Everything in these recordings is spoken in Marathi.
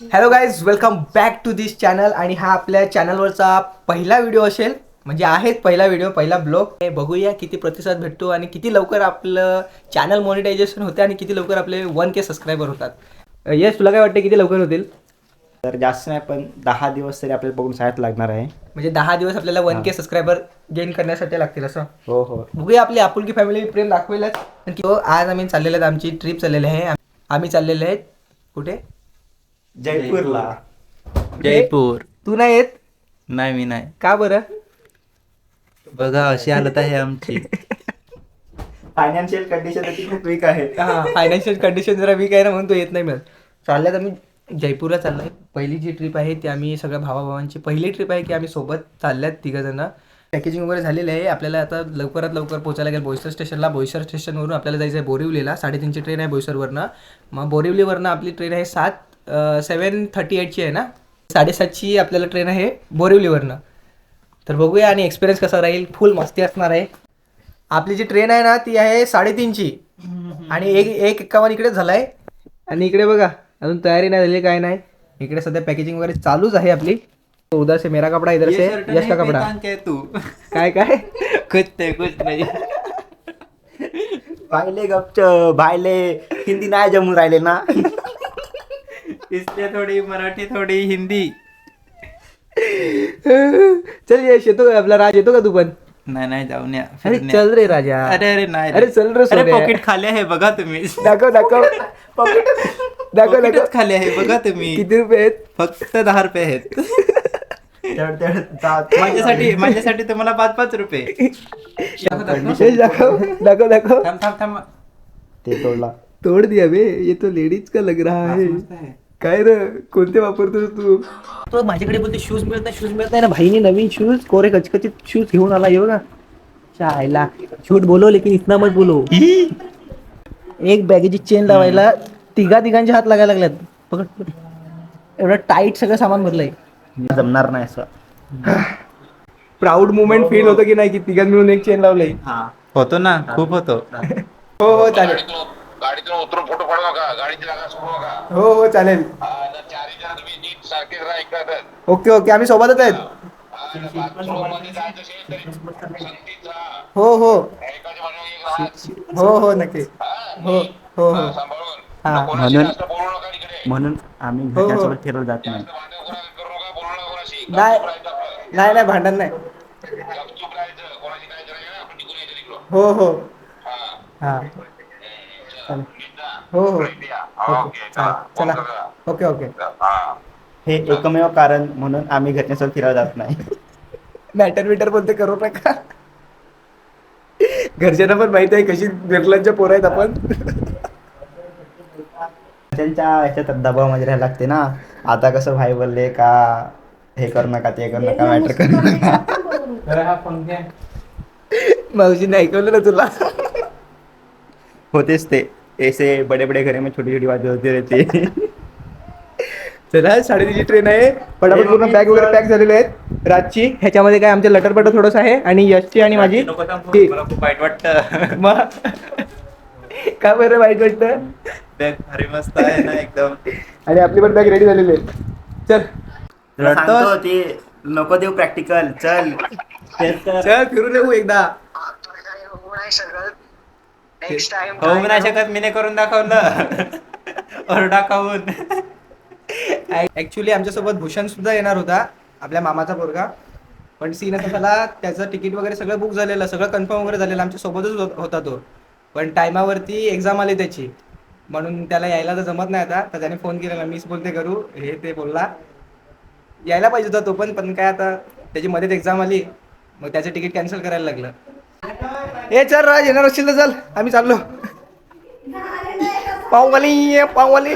Hello guys welcome back to this channel आणि हा आपल्या चॅनलवरचा पहिला व्हिडिओ असेल म्हणजे आहेच पहिला व्हिडिओ पहिला ब्लॉग बघूया किती प्रतिसाद भेटतो आणि किती लवकर आपलं चॅनल मॉनिटायझेशन होते आणि किती लवकर आपले वन के सबस्क्रायबर होतात. यस तुला काय वाटतं किती लवकर होतील? तर जास्त नाही पण दहा दिवस तरी आपल्याला बघून शाळेत लागणार आहे. म्हणजे दहा दिवस आपल्याला वन के सबस्क्रायबर गेन करण्यासाठी लागतील असं? हो हो. बघूया आपली आपुलकी फॅमिली प्रेम दाखवेलच. हो, आज आम्ही चाललेलो आहेत आमची ट्रिप चाललेली आहे. आम्ही चाललेले आहेत कुठे? जयपूरला. जयपूर. तू नाही येत? नाही मी नाही. का बरं? बघा अशी हालत आहे आमची. फायनान्शियल कंडिशन त्याची खूप वीक आहे. हा फायनान्शियल कंडिशन जरा वीक आहे ना म्हणून तो येत नाही मिळत. चालल्यात आम्ही जयपूरला चाललोय. पहिली जी ट्रिप आहे ती आम्ही सगळ्या भावाभावांची पहिली ट्रिप आहे की आम्ही सोबत चालल्यात तिघं जण पॅकेजिंग वगैरे झालेलं आहे. आपल्याला आता लवकरात लवकर पोहोचायला लागेल बोईसर स्टेशनला बोईसर स्टेशनवरून आपल्याला जायचं आहे बोरिवलीला. साडेतीनची ट्रेन आहे बोईसरवरनं मग बोरिवलीवरनं आपली ट्रेन आहे सात. सेवन थर्टी एटची आहे ना? साडेसातची आपल्याला ट्रेन आहे बोरिवलीवरनं. तर बघूया आणि एक्सपिरियन्स कसा राहील. फुल मस्ती असणार आहे. आपली जी ट्रेन आहे ना ती आहे साडेतीनची. आणि एक एक एक्कावन्न इकडे झालाय. आणि इकडे बघा अजून तयारी नाही झाली काय नाही. इकडे सध्या पॅकेजिंग वगैरे चालूच आहे आपली. तो उधर से मेरा कपडा इधर से यश का कपडा. तू. काय काय? कुछ नाही कुछ नाही. भाईले गपच भाईले हिंदी नाही जमून राहिले ना. इसलिए थोडी मराठी थोडी हिंदी। चल यश येतो का? आपला राज येतो का तू पण? नाही नाही जाऊन या अरे फिरण्या. चल रे राजा. अरे अरे नाही अरे चल रे अरे सोन्या. पॉकेट खाली आहे बघा तुम्ही. दाखव दाखव. दाखव दाखव. पॉकेटच खाली आहे बघा तुम्ही. किती रुपये आहेत? फक्त दहा रुपये आहेत. तेवढं- तेवढं जा- माझ्यासाठी माझ्यासाठी तुम्हाला पाच पाच रुपये. दाखव दाखव. दाखव थांब थांब थांब. ते तोडला. तोड़ दिया बे ये तो लेडीज का लग रहा है? मस्त आहे. काय रे? कोणते वापरतो रे तू? तो माझ्याकडे बोलते शूज मिळत नाही शूज मिळत नाही. ना भाईने नवीन शूज कोरे कचकचित शूज घेऊन आला ये बघा. चायला शूट बोलो लेकिन इतना मत बोलो एक बॅगेची चेन लावायला तिघा तिघांचे हात लागायला लागल्यात. पकड पकड. एवढं टाईट सगळं सामान भरलंय. जमणार नाही असं. प्राऊड मुवमेंट फील होतं की नाही की तिघां मिळून एक चेन लावलंय? होतो ना खूप होतो. हो हो चालेल. गाडीतून उतरून फोटो काढू नका गाडीची जागा सोडू नका हो हो चालेल. हा, चारही जण तुम्ही नीट राहा एकत्र ओके ओके आम्ही सोबतच आहेत. मध्ये जायचं असेल तरी संगतीत राहा हो हो. एकाच्या मागे एक राहा. हो हो नक्की. हा, हो हो हो. सांभाळून. हा. कोणाशी म्हणून- जास्त बोलू नका तिकडे म्हणून आम्ही हो, हो. घरच्यांसोबत फिरायला जात नाही. जास्त भांडण करू करू नका बोलू नका कोणाशी. नाही गपचूप राहायचं आपलं. नाही नाही भांडण नाही. गपचूप राहायचं. कोणाशी काय करायचं? आपण निघून यायचं तिकडं. हो हो. हा. हा. हो. हो. ओके चला. Okay okay. हा. एकमेव कारण म्हणून आम्ही घरच्यांसोबत फिरायला जात नाही. मॅटर बिटर बोलते करू नका. घरच्यांना पण माहीत आहे कशी निर्लज्ज पोरं आहेत आपण. घरच्यांच्या ह्याच्यात दबावामध्ये राहायला लागते ना. आता कसं भाई बोलले का हे करू नका ते करू नका मॅटर करू नका. मावशीने ऐकवलं ना तुला? होतेच ते ऐसे बडे बडे घरे में छोटी छोटी बातें होती रहती चला साडेतीनची ट्रेन आहे. पटापट पूर्ण बॅग वगैरे पॅक झालेले आहेत. रातची ह्याच्यामध्ये काय आमचे लटरपट थोडंसं आहे आणि यशची आणि माझी. ती. मला खूप वाईट वाटतं. मग? का बरं वाईट वाटतं? बॅग भारी मस्त आहे ना एकदम. आणि आपली पण बॅग रेडी झालेली आहे. चल. सांगतो ते नको देऊ प्रॅक्टिकल चल. तेच तर. चल फिरून येऊ एकदा. हो नाही शकत मी करून दाखवलं. ओरडा खाऊन. ऍक्च्युली आमच्यासोबत भूषण सुद्धा येणार होता आपल्या मामाचा पोरगा. पण सीन असं झाला त्याचं तिकीट वगैरे सगळं बुक झालेलं सगळं कन्फर्म वगैरे झालेलं आमच्या सोबतच होत- होता तो. पण टायमावरती एक्झाम आली त्याची. म्हणून त्याला यायला तर जमत नाही आता. तर त्याने फोन केलेला मीच बोलते करू. हे ते बोलला. यायला पाहिजे होता तो पण पण काय आता त्याची मध्येच एक्झाम आली. मग त्याचं तिकीट कॅन्सल करायला लागलं. ए चल राज येणार असशील तर चल. आम्ही चाललो. पाववाली ये पाववाली.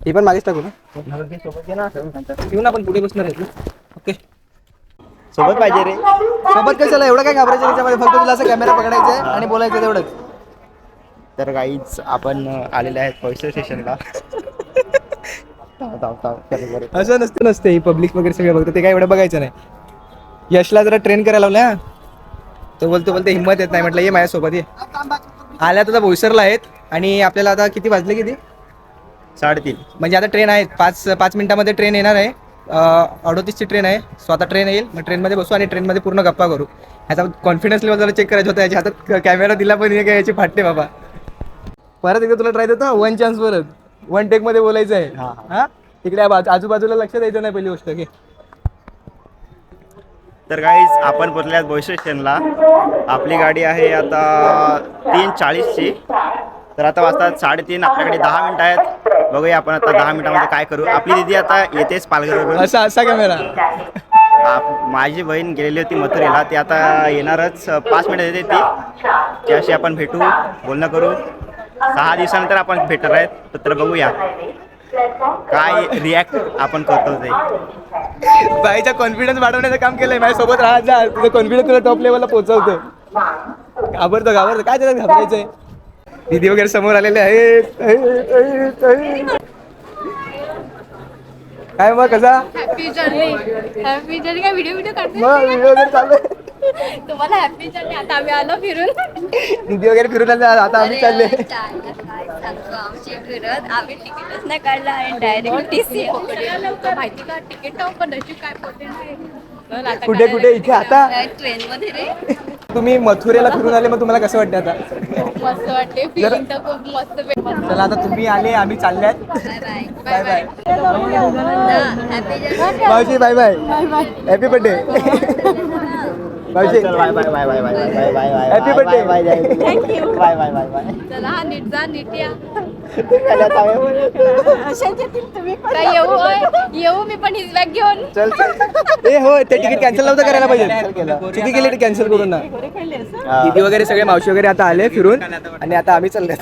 हे पण मागेच टाकू ना. घेऊ ना आपण पुढे बसणार आहेत ना. ओके. सोबत पाहिजे रे. सोबत चला एवढं काय घाबरायचं त्याच्यामध्ये? फक्त तुला असं कॅमेरा पकडायचा आहे आणि बोलायचं तेवढंच. तर गाईच आपण आलेले आहेत पैसे स्टेशनला असं नसतं नसते पब्लिक वगैरे सगळं बघतं ते काय एवढं बघायचं नाही यशला जरा ट्रेन करायला लावलं हा तो बोलतो बोलते हिंमत येत नाही म्हटलं ये माझ्यासोबत ये आल्या आता बोईसरला आहेत आणि आपल्याला आता किती वाजले किती साडेतीन म्हणजे आता ट्रेन आहे पाच पाच मिनिटामध्ये ट्रेन येणार आहे अडोतीसची ट्रेन आहे सो आता ट्रेन येईल मग ट्रेनमध्ये बसू आणि ट्रेनमध्ये पूर्ण गप्पा करू ह्याचा कॉन्फिडन्स लेवल जरा चेक करायचं होतं याच्या हातात कॅमेरा दिला पण हे काय याची फाटते बाबा परत एकदा तुला ट्राय देतो वन चान्स परत वन टेकमध्ये बोलायचं आहे. हा, हा. आजूबाजूला लक्ष द्यायचं नाही पहिली गोष्ट की तर गाईज आपण पोचल्यात बोईसर स्टेशनला. आपली गाडी आहे आता तीन चाळीसची. तर आता वाजतात साडेतीन आपल्याकडे दहा मिनिटं आहेत. बघूया आपण आता दहा मिनिटामध्ये काय करू. आपली दिदी आता येतेच पालघरवरून. असा असा कॅमेरा. आप- माझी बहीण गेलेली होती मथुरेला. ती आता येणारच पाच मिनिटं येते ती. त्याशी आपण भेटू बोलणं करू. सहा दिवसानंतर आपण भेटणार आहेत तर बघूया. काय रिॲक्ट आपण करतो ते. बाईचा कॉन्फिडन्स वाढवण्याचं काम केलंय माझ्यासोबत राहत जा. तुझं कॉन्फिडन्स तुला टॉप लेवलला पोहोचवतो. घाबरतो घाबरतो. काय त्याला घाबरायचंय? दीदी वगैरे समोर आलेले आहेत. काय मग कसा? हॅपी जर्नी हॅपी जर्नी काय व्हिडिओ व्हिडिओ मग काढते व्हिडिओ वगैरे चालू. तुम्हाला हॅपी जर्नी आता आम्ही आलो फिरून. दीदी वगैरे फिरून आले. आता आम्ही चालले अरे, काय सांगतो आमची फिरत. आम्ही तिकीटच नाही काढला आणि डायरेक्ट टी सी माहिती का? तिकीट पण नशीब काय पोटे कुठे कुठे? इथे आता. ट्रेन मध्ये रे? तुम्ही मथुरेला फिरून आले मग तुम्हाला कसं वाटतं आता? मस्त वाटते. फिलिंग तर खूप मस्त चला आता तुम्ही आले आम्ही चालल्यात. Bye bye bye bye happy journey मावशी बाय बाय हॅपी बर्थडे मावशी चल bye bye bye bye bye bye bye bye Happy birthday. Bye bye bye bye bye चला हा नीट जा नीट या. बाय काय येऊ होय? येऊ मी पण हिज बॅग घेऊन. चल चल ए हो ते तिकीट कॅन्सल नव्हतं करायला पाहिजे. चुकी केली. कॅन्सल करून ना. दीदी वगैरे सगळे मावशी वगैरे आता आले फिरून आणि आता आम्ही चालले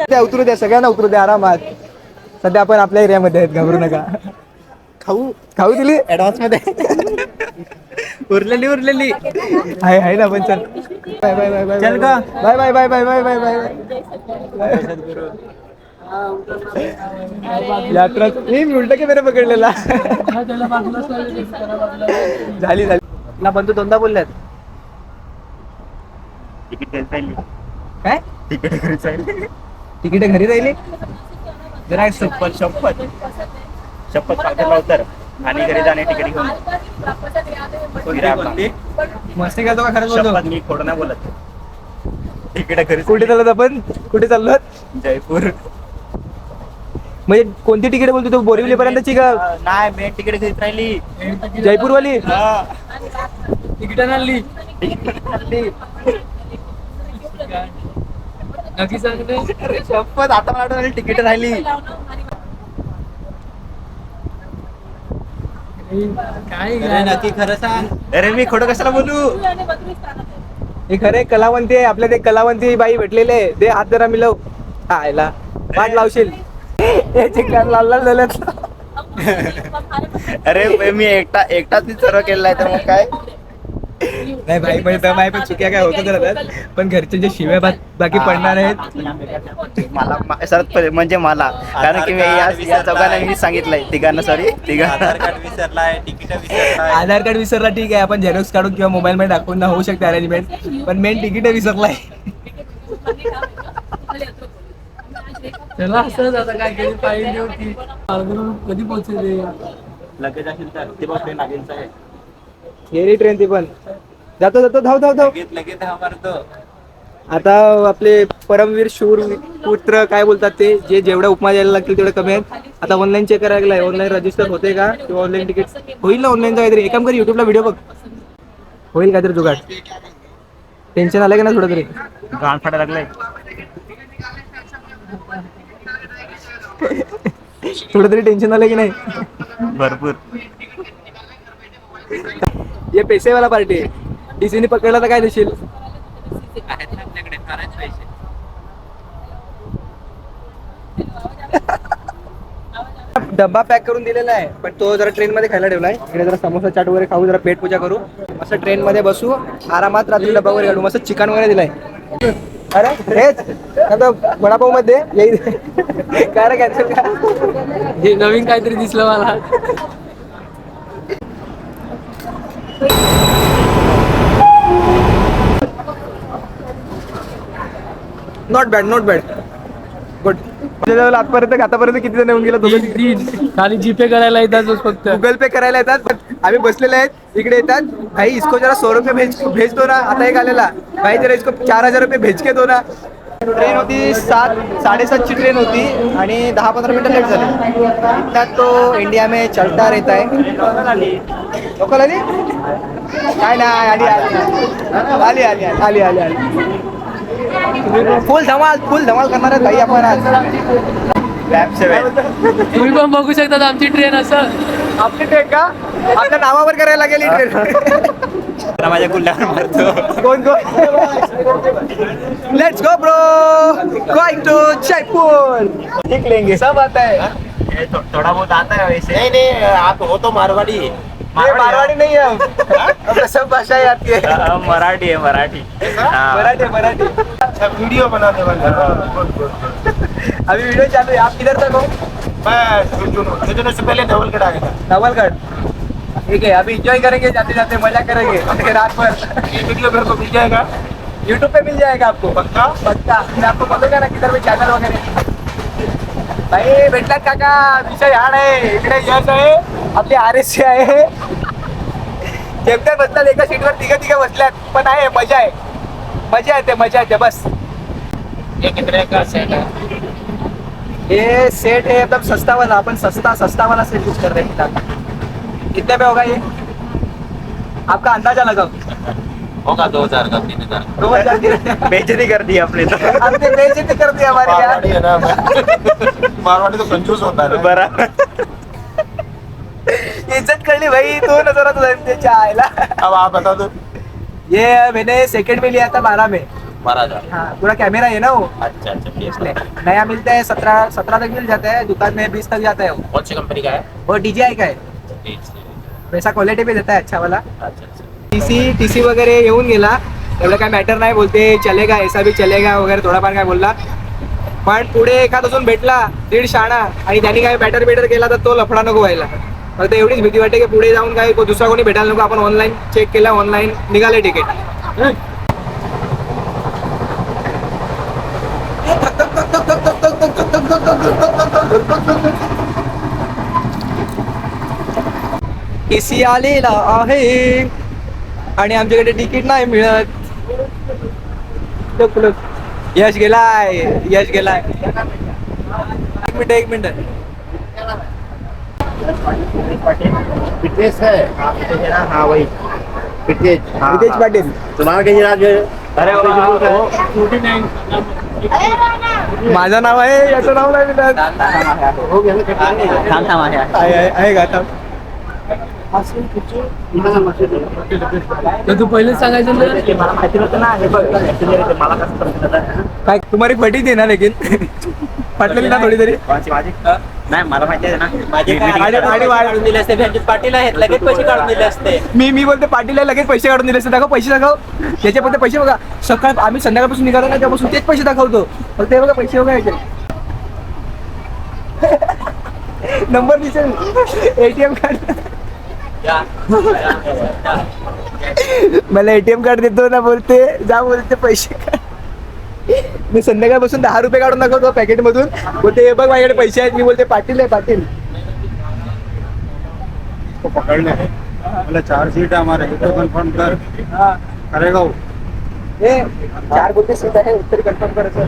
त्या उतरू द्या सगळ्यांना उतरू द्या आरामात. सध्या आपण आपल्या एरियामध्ये आहेत घाबरू नका. खाऊ. खाऊ दिली? ऍडव्हान्समध्ये. उरलेली उरलेली. आहे आहे ना पण चल. बाय बाय बाय बाय चल का? Bye bye bye bye bye bye bye. यात्रा मी उलट की मेरे पकडलेला. झाली झाली. ना पण तू दोनदा बोलल्यात. काय? तिकीट घरी चालली तिकीट घरी राहिली? जरा शपथ शपथ. शपथ पाठवला उतर आणि घरी जाणे तिकीट घेऊन. मस्ती करतो का खरंच बोलतो? शपथ मी खोटं नाही बोलत. तिकीट घरी कुठे चाललो आपण? कुठे चाललो जयपूर. म्हणजे कोणती तिकीट बोलतो तू बोरिवली पर्यंतची का नाही मी तिकीट घरीच राहिली. जयपूर वाली हा. तिकीट आणली. शपथ आता मला तिकीट राहिली. अरे नक्की खरं सांग. अरे मी खोटं कशाला बोलू? हे खरे कलावंती आहे आपल्या ते कलावंती बाई भेटलेले दे हात जरा मिलव. आयला. पाठ लावशील. कान लाल लाल झाल्यात अरे मी एकटा एकटाच मी सर्व केलेला आहे तर मग काय? नाही भाई म्हणजे दम आहे पण चुक्या काय होतं राहतात. पण घरचे जे शिव्या बा- बाकी पडणार आहेत. मला पहिले म्हणजे मला. कारण की मी या या चौघांना मी सांगितलंय. तिघांना सॉरी तिघांना. विसरलाय तिकीट विसरलाय. आधार कार्ड विसरला ठीक आहे. आपण झेरॉक्स काढून किंवा मोबाईल मध्ये दाखवून ना होऊ शकते अरेंजमेंट पण मेन तिकीट विसरलाय. त्याला असंच आता काय केली पाहिजे होती. कधी पोहोचले लगेच असेल तर ते बघ ट्रेन लागेल आहे. गेली ट्रेन ती पण. जातो जातो धाव धाव धाव. लगेच लगेच हा मारतो. आता आपले परमवीर शूर पुत्र काय बोलतात ते? जे जेवढ्या उपमा द्यायला लागतील तेवढे कमी आहेत. आता ऑनलाईन चेक करायला लागलाय. ऑनलाईन रजिस्टर होते का? किंवा ऑनलाईन तिकीट होईल ना ऑनलाईनचा काहीतरी? एकाम कर युट्यूबला व्हिडिओ बघ. होईल काहीतरी जुगाड. टेन्शन आलं का ना थोडं तरी? गाण फाटा लागलाय. थोडं तरी टेन्शन आलं की नाही? भरपूर. ये पैसे वाला पार्टी डीसीने पकडला तर काय देशील आहेत ना आपल्याकडे फारच पैसे डब्बा पॅक करून दिलेला आहे पण तो जरा ट्रेन मध्ये खायला ठेवलाय. इकडे जरा समोसा चाट वगैरे खाऊ जरा पेट पूजा करू. असं ट्रेन मध्ये बसू. आरामात रात्री डब्बा वगैरे काढू मस्त चिकन वगैरे दिलाय. अरे हेच. आता वडापावमध्ये येईल काय रे कॅन्सल का हे नवीन काहीतरी दिसलं मला. Not bad not bad good आतापर्यंत आतापर्यंत किती जण येऊन गेला खाली जीपे करायला येतातच फक्त. गुगल पे करायला येतात पण आम्ही बसलेले आहेत इकडे येतात. भाई इसको जरा सौ रुपये भेज भेज दो ना आता एक आलेला. भाई जरा इसको चार हजार रुपये भेज के दो ना. ट्रेन होती सात साडेसातची ट्रेन होती आणि दहा पंधरा मिनटं लेट झाले. इतना तो इंडिया में चलता रहता है. लोकल आली? काय नाही आली आली आली. आली आली आली आली. फुल धमाल फुल धमाल करणार भाई आपण आज. तुम्ही पण बघू शकता आमची ट्रेन असं. आपली ट्रेन का? आपल्या नावावर करायला लागेल ही ट्रेन माझ्या गुल्ल्यावर मारतो. कौन कौन let's go bro going to Jaipur सीख लेंगे. सब आता है? थोड़ा बहुत आता है वैसे. नहीं नहीं आप हो तो मारवाड़ी. मारवाड़ी नहीं है। हम हमें सब भाषाएँ आती है। हाँ, मराठी है मराठी। हाँ। मराठी मराठी। वीडियो बनाने वाला अभी वीडियो चालू है आप किधर तक हो? मैं से पहले धवलगढ़ आया था। नवलगढ़ ठीक है अभी एंजॉय करेंगे जाते जाते मज़ा करेंगे रात भर। ये वीडियो मेरे को मिल जाएगा। यूट्यूब पे मिल जाएगा आपको। पक्का? पक्का। मैं आपको बोलूँगा ना किधर भी चैनल वगैरह। भाई भेटलात काका विषय हाड आहे इकडे यश आहे आपले आर एस आहे. जेमत्या बसतात एका सीटवर तिघं तिघं बसल्यात. पण आहे मजा आहे. मजा येते मजा येते बस. ये कितने का सेट है ये सेट है एकदम सस्ता वाला अपन सस्ता सस्ता वाला सेट यूज कर रहे हैं फिलहाल कितने पे होगा ये आपका अंदाजा लगाओ. होगा दो हजार का तीन हजार? दो हजार की- बेइज्जती कर दी आपने तो. आपने कर दिया हमारे मारवाड़ी है यार मारवाड़ी तो कंजूस होता है बराबर. इज्जत करली भाई दोन हजारात जाईल त्याच्या आईला. अब आप बता दो ये मैंने सेकंड में लिया था बारह में. बारह हजार. हाँ पूरा कैमरा है ना वो? अच्छा अच्छा नया मिलता है सत्रह सत्रह तक मिल जाता है दुकान में बीस तक जाता है वो. कौन सी कंपनी का है? वो डीजीआई का है. है। वैसा क्वालिटी भी देता है अच्छा वाला. अच्छा अच्छा. टीसी टीसी वगैरे येऊन गेला. एवढं काय मॅटर नाही बोलते चलेगा ऐसा भी चलेगा वगैरे थोडाफार काय बोलला. पण पुढे एखाद अजून भेटला दीड शाणा आणि त्यांनी काय बॅटर बेटर केला तर तो लफडा नको व्हायला. फक्त एवढीच भीती वाटते की पुढे जाऊन काय दुसरा कोणी भेटायला नको आपण ऑनलाईन चेक केला ऑनलाईन निघाले तिकीट एसी आलेला आहे. आणि आमच्याकडे तिकीट नाही मिळत. यश गेलाय यश गेलाय. एक मिनिट एक मिनिट. फिटनेस है। हाँ वही। फिटनेस रितेश पाटील। तुम्हारा कहीं राज अरे माझं नाव आहे याचं नाव नाही मिळत हो थांब थांब आहे आहे आहे- आहे का थांब. तर तू पहिलेच सांगायचं ना? मला माहिती नव्हतं ना हे बघ actually मला कसं समजलं आता? काय तुम्हारी फटी दे ना लेकिन फाटलेली ना थोडी तरी. माझी. नाही मला माहिती आहे ना. माझी दिले असते पाटील आहेत लगेच पैसे काढून दिले असते. मी मी बोलते पाटीलला लगेच पैसे काढून दिले असते. दाखव पैसे दाखव. त्याचे फक्त पैसे बघा. सकाळ आम्ही संध्याकाळपासून निघालो ना त्यापासून तेच पैसे दाखवतो. फक्त ते बघा पैसे बघा याचे. नंबर दिसेल एटीएम कार्ड मला एटीएम कार्ड देतो ना बोलते. जा बोलते पैसे काढ. मी संध्याकाळपासून दहा रुपये काढून दाखवतो पॅकेट मधून बोलते हे बघ माझ्याकडे पैसे आहेत. मी बोलते पाटील आहे पाटील. को पकड़ने बोले चार सीट है हमारे तो कंफर्म कर. करेगा वो हे चार बोलते सीट आहे उत्तर कन्फर्म करायचं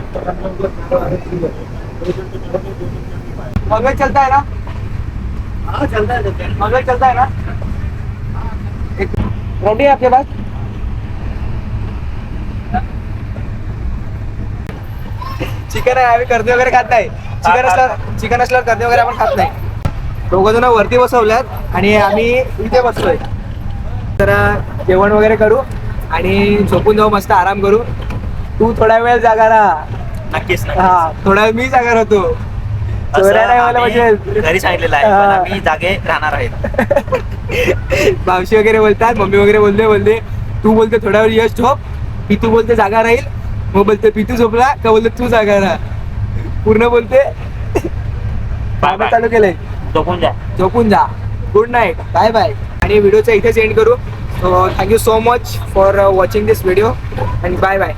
मगर चलता है ना? हाँ चलता है मगर चलता है ना? एक रोटी है आपके पास? चिकन आहे आम्ही कर्दी वगैरे खात नाही. चिकन असल्यावर चिकन असल्यावर कर्दी वगैरे आपण खात नाही. दोघं जण वरती बसवल्यात आणि आम्ही इथे बसतोय तर जेवण वगैरे करू आणि झोपून जाऊ मस्त आराम करू. तू थोडा वेळ जागा राहा. नक्कीच हा थोडा वेळ मी जागा राहतो. चोऱ्या नाही व्हायला आम्ही पाहिजे घरी सांगितलेलं आहे हा. आम्ही जागे राहणार आहेत. मावशी वगैरे बोलतात मम्मी वगैरे बोलते बोलते. तू बोलते थोड्या वेळ यश झोप. पितू बोलते जागा राहील. मग बोलते पितू झोपला? का बोलते तू जागा राहा. पूर्ण बोलते कामं चालू केलंय. झोपून जा. झोपून जा. गुड नाईट बाय बाय आणि व्हिडिओचा इथेच एंड करू. Thank you so much for watching this video आणि बाय बाय